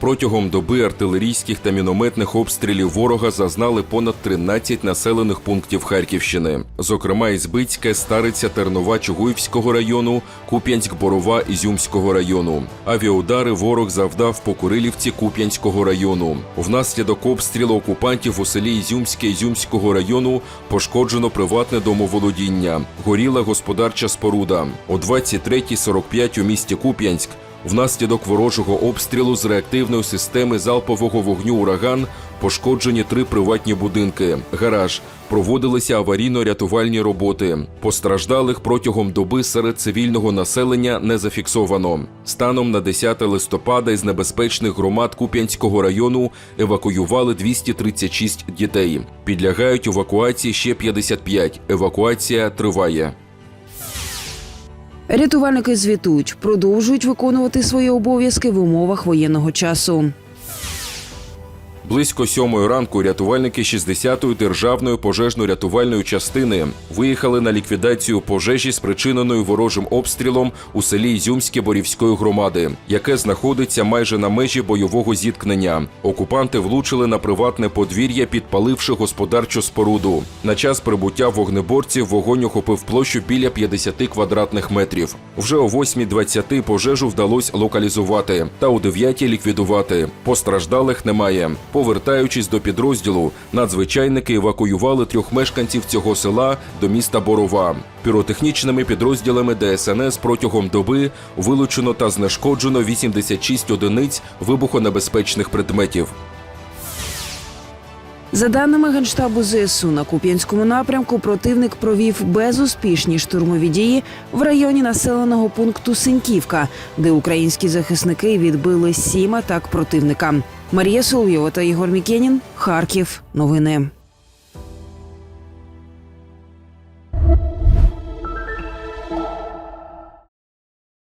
Протягом доби артилерійських та мінометних обстрілів ворога зазнали понад 13 населених пунктів Харківщини, зокрема Ізбицьке, Стариця, Тернова, Чугуївського району, Куп'янськ, Борова, Ізюмського району. Авіаудари ворог завдав по Курилівці Куп'янського району. Внаслідок обстрілу окупантів у селі Ізюмське Ізюмського району пошкоджено приватне домоволодіння, горіла господарча споруда. О 23.45 у місті Куп'янськ Внаслідок ворожого обстрілу з реактивної системи залпового вогню ураган пошкоджені три приватні будинки. Гараж проводилися аварійно-рятувальні роботи. Постраждалих протягом доби серед цивільного населення не зафіксовано. Станом на 10 листопада із небезпечних громад Куп'янського району евакуювали 236 дітей. Підлягають евакуації ще 55. Евакуація триває. Рятувальники звітують, продовжують виконувати свої обов'язки в умовах воєнного часу. Близько сьомої ранку рятувальники 60-ї державної пожежно-рятувальної частини виїхали на ліквідацію пожежі, спричиненої ворожим обстрілом у селі Ізюмське Борівської громади, яке знаходиться майже на межі бойового зіткнення. Окупанти влучили на приватне подвір'я, підпаливши господарчу споруду. На час прибуття вогнеборців вогонь охопив площу біля 50 квадратних метрів. Вже о 8.20 пожежу вдалося локалізувати та о 9 ліквідувати. Постраждалих немає. Повертаючись до підрозділу, надзвичайники евакуювали трьох мешканців цього села до міста Борова. Піротехнічними підрозділами ДСНС протягом доби вилучено та знешкоджено 86 одиниць вибухонебезпечних предметів. За даними Генштабу ЗСУ, на Куп'янському напрямку противник провів безуспішні штурмові дії в районі населеного пункту Синьківка, де українські захисники відбили сім атак противника. Марія Соловйова та Ігор Мікенін. Харків. Новини.